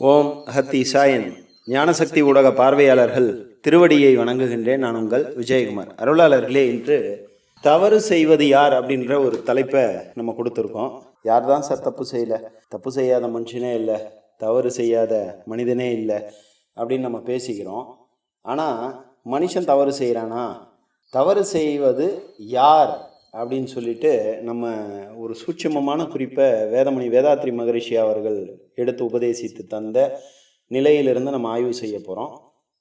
ஓம் அகத்தி Zion ஞானசக்தி ஊடக பார்வையாளர்கள் திருவடியை வணங்குகின்றேன் நான் உங்கள் விஜயகுமார். அருளாளர்களே இன்று தவறு செய்வது யார் அப்படின்ற ஒரு தலைப்பை நம்ம கொடுத்துருக்கோம். யார் தான் சார் தப்பு செய்யலை? தப்பு செய்யாத மனுஷனே இல்லை. தவறு செய்யாத மனிதனே இல்லை அப்படின்னு நம்ம பேசிக்கிறோம். ஆனால் மனுஷன் தவறு செய்கிறானா தவறு செய்வது யார்? அப்படின்னு சொல்லிட்டு நம்ம ஒரு சூட்சமமான குறிப்பை வேதமணி வேதாத்ரி மகரிஷி அவர்கள் எடுத்து உபதேசித்து தந்த நிலையிலிருந்து நம்ம ஆய்வு செய்ய போகிறோம்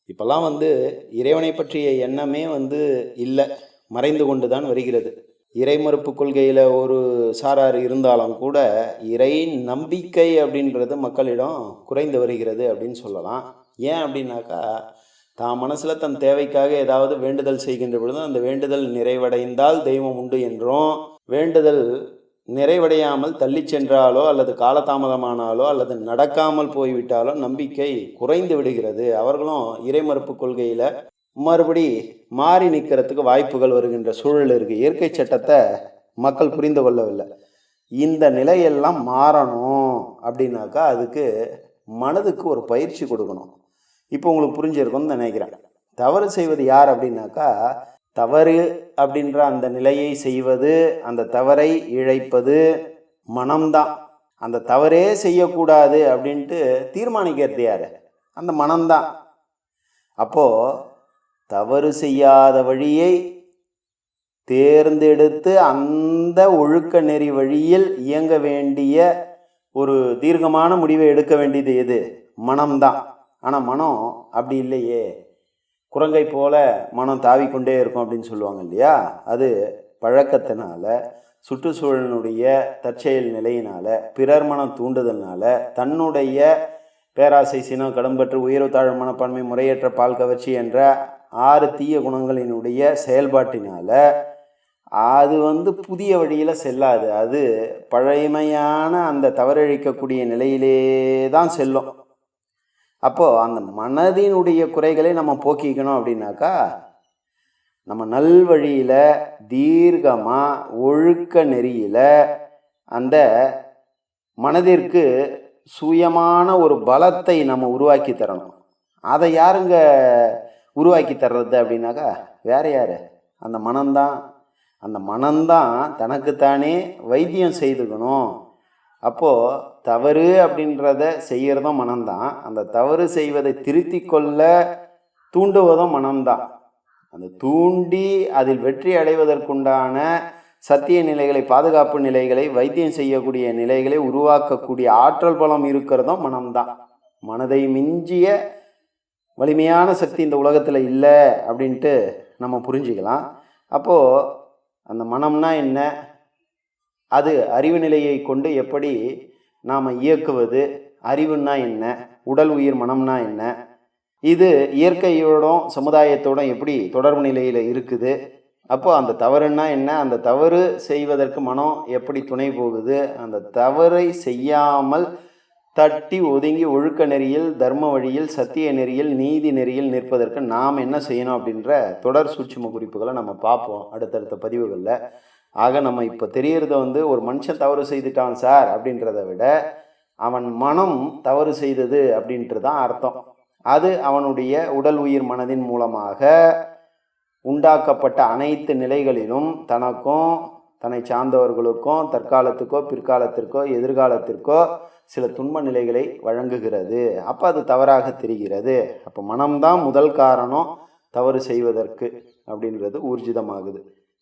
இப்போல்லாம் வந்து இறைவனை பற்றிய எண்ணமே வந்து இல்லை. மறைந்து கொண்டு தான் வருகிறது. இறைமறுப்பு கொள்கையில் ஒரு சாரார் இருந்தாலும் கூட இறை நம்பிக்கை அப்படின்றது மக்களிடம் குறைந்து வருகிறது அப்படின்னு சொல்லலாம். ஏன் அப்படின்னாக்கா தான் மனசில் தன் தேவைக்காக ஏதாவது வேண்டுதல் செய்கின்ற பொழுது அந்த வேண்டுதல் நிறைவடைந்தால் தெய்வம் உண்டு என்றும் வேண்டுதல் நிறைவடையாமல் தள்ளி சென்றாலோ அல்லது காலதாமதமானாலோ அல்லது நடக்காமல் போய்விட்டாலோ நம்பிக்கை குறைந்து விடுகிறது. அவர்களும் இறைமறுப்பு கொள்கையில் மறுபடி மாறி நிற்கிறதுக்கு வாய்ப்புகள் வருகின்ற சூழல் இருக்குது இயற்கை சட்டத்தை மக்கள் புரிந்து கொள்ளவில்லை. இந்த நிலையெல்லாம் மாறணும் அப்படின்னாக்கா அதுக்கு மனதுக்கு ஒரு பயிற்சி கொடுக்கணும். இப்போ உங்களுக்கு புரிஞ்சிருக்கும்னு நினைக்கிறேன். தவறு செய்வது யார் அப்படின்னாக்கா தவறு அப்படின்ற அந்த நிலையை செய்வது அந்த தவறை இழைப்பது மனம்தான். அந்த தவறே செய்யக்கூடாது அப்படின்ட்டு தீர்மானிக்கிறது யார்? அந்த மனம்தான். அப்போது தவறு செய்யாத வழியை தேர்ந்தெடுத்து அந்த ஒழுக்க நெறி வழியில் இயங்க வேண்டிய ஒரு தீர்க்கமான முடிவை எடுக்க வேண்டியது எது? மனம்தான். ஆனால் மனம் அப்படி இல்லையே. குரங்கை போல மனம் தாவிக்கொண்டே இருக்கும் அப்படின்னு சொல்லுவாங்க இல்லையா? அது பழக்கத்தினால சுற்றுச்சூழலினுடைய தற்செயல் நிலையினால பிறர் மனம் தூண்டுதல்னால தன்னுடைய பேராசை சினம் கடம்பற்று உயர்வு தாழ்வு மனப்பான்மை முறையற்ற பால் கவர்ச்சி என்ற ஆறு தீய குணங்களினுடைய செயல்பாட்டினால அது வந்து புதிய வழியில் செல்லாது. அது பழமையான அந்த தவறழிக்கக்கூடிய நிலையிலே தான் செல்லும். அப்போது அந்த மனதினுடைய குறைகளை நம்ம போக்கிக்கணும் அப்படின்னாக்கா நம்ம நல்வழியில் தீர்க்கமாக ஒழுக்க நெறியில் அந்த மனதிற்கு சுயமான ஒரு பலத்தை நம்ம உருவாக்கி தரணும். அதை யாருங்க உருவாக்கி தர்றது அப்படின்னாக்கா வேற யார்? அந்த மனம்தான். அந்த மனம்தான் தனக்குத்தானே வைத்தியம் செய்துக்கணும். அப்போது தவறு அப்படின்றத செய்கிறதும் மனம்தான். அந்த தவறு செய்வதை திருத்தி கொள்ள தூண்டுவதும் மனம்தான். அந்த தூண்டி அதில் வெற்றி அடைவதற்குண்டான சத்திய நிலைகளை பாதுகாப்பு நிலைகளை வைத்தியம் செய்யக்கூடிய நிலைகளை உருவாக்கக்கூடிய ஆற்றல் பலம் இருக்கிறதும் மனம்தான். மனதை மிஞ்சிய வலிமையான சக்தி இந்த உலகத்தில் இல்லை அப்படின்ட்டு நம்ம புரிஞ்சுக்கலாம். அப்போது அந்த மனம்னா என்ன? அது அறிவு நிலையை கொண்டு எப்படி நாம் இயக்குவது அறிவுன்னா என்ன உடல் உயிர் மனம்னா என்ன இது இயற்கையோடும் சமுதாயத்தோடும் எப்படி தொடர்பு நிலையில் இருக்குது அப்போ அந்த தவறுன்னா என்ன அந்த தவறு செய்வதற்கு மனம் எப்படி துணை போகுது அந்த தவறை செய்யாமல் தட்டி ஒதுங்கி ஒழுக்க நெறியில் தர்ம வழியில் சத்திய நெறியில் நீதி நெறியில் நிற்பதற்கு நாம் என்ன செய்யணும் அப்படின்ற தொடர் சூட்சும குறிப்புகளை நம்ம பார்ப்போம் அடுத்தடுத்த பதிவுகளில். ஆக நம்ம இப்போ தெரியறத வந்து ஒரு மனுஷன் தவறு செய்துட்டான் சார் அப்படின்றத விட அவன் மனம் தவறு செய்தது அப்படின்ட்டு தான் அர்த்தம். அது அவனுடைய உடல் உயிர் மனதின் மூலமாக உண்டாக்கப்பட்ட அனைத்து நிலைகளிலும் தனக்கும் தன்னை சார்ந்தவர்களுக்கும் தற்காலத்துக்கோ பிற்காலத்திற்கோ எதிர்காலத்திற்கோ சில துன்ப நிலைகளை வழங்குகிறது. அப்போ அது தவறாக தெரிகிறது. அப்போ மனம்தான் முதல் காரணம் தவறு செய்வதற்கு அப்படின்றது ஊர்ஜிதமாகுது.